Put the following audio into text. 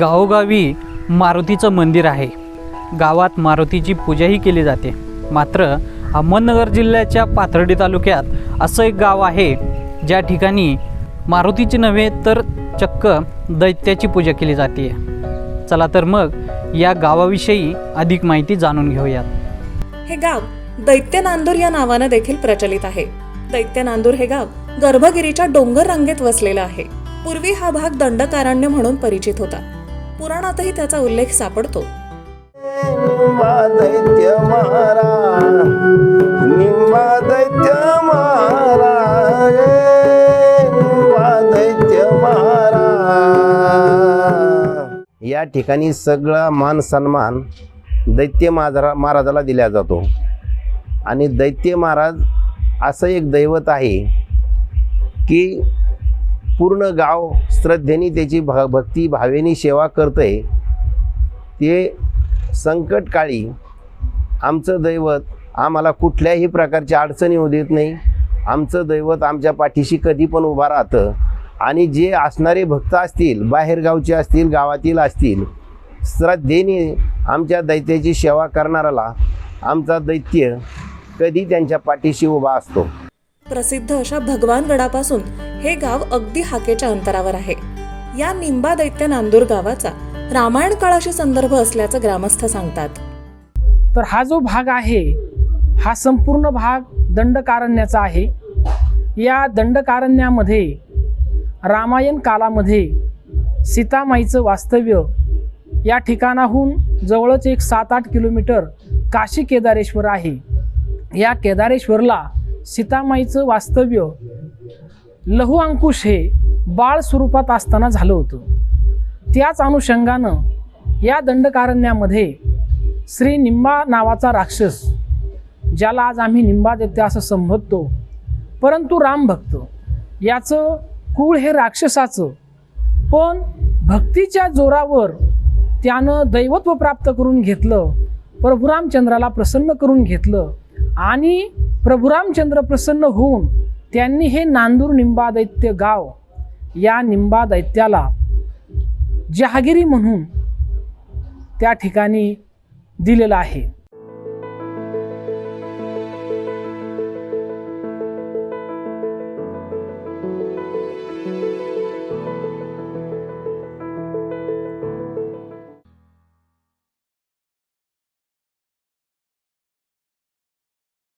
गावोगावी मारुतीचं मंदिर आहे. गावात मारुतीची पूजाही केली जाते. मात्र अहमदनगर जिल्ह्याच्या पाथर्डी तालुक्यात असं एक गाव आहे ज्या ठिकाणी मारुतीची नव्हे तर चक्क दैत्याची पूजा केली जाते. चला तर मग या गावाविषयी अधिक माहिती जाणून घेऊयात. हे गाव दैत्य नांदूर या नावानं देखील प्रचलित आहे. दैत्य नांदूर हे गाव गर्भगिरीच्या डोंगर रांगेत वसलेलं आहे. पूर्वी हा भाग दंडकारण्य म्हणून परिचित होता. पुराणातही त्याचा उल्लेख सापडतो. निंबा दैत्य दैत्य या ठिकाणी सगळा मान सन्मान दैत्य महारा महाराजाला दिला जातो. आणि दैत्य महाराज असं एक दैवत आहे की पूर्ण गाव श्रद्धेने त्याची भ भक्ती भावेनी सेवा करतंय. ते संकटकाळी आमचं दैवत आम्हाला कुठल्याही प्रकारची अडचणी येऊ देत नाही. आमचं दैवत आमच्या पाठीशी कधी पण उभा राहतं. आणि जे असणारे भक्त असतील बाहेरगावचे असतील गावातील असतील श्रद्धेने आमच्या दैत्याची सेवा करणाऱ्याला आमचा दैत्य कधी त्यांच्या पाठीशी उभा असतो. प्रसिद्ध अशा भगवानगडापासून हे गाव अगदी हाकेच्या अंतरावर आहे. या निंबा दैत्य नांदूर गावाचा रामायण काळाशी संदर्भ असल्याचं ग्रामस्थ सांगतात. तर हा जो भाग आहे हा संपूर्ण भाग दंडकारण्याचा आहे. या दंडकारण्यामध्ये रामायण कालामध्ये सीतामाईचं वास्तव्य या ठिकाणाहून जवळच एक सात आठ किलोमीटर काशी केदारेश्वर आहे. या केदारेश्वरला सीतामाईचं वास्तव्य लहू अंकुश हे बाळ स्वरूपात असताना झालं होतं. त्याच अनुषंगानं या दंडकारण्यामध्ये श्री निंबा नावाचा राक्षस ज्याला आज आम्ही निंबादैत्य असं संबोधतो परंतु रामभक्त याचं कुळ हे राक्षसाचं पण भक्तीच्या जोरावर त्यानं दैवत्व प्राप्त करून घेतलं प्रभुरामचंद्राला प्रसन्न करून घेतलं आणि प्रभुरामचंद्र प्रसन्न होऊन त्यांनी हे नांदूर निंबादैत्य गाव या निंबा दैत्याला जहागिरी म्हणून त्या ठिकाणी दिलेलं आहे.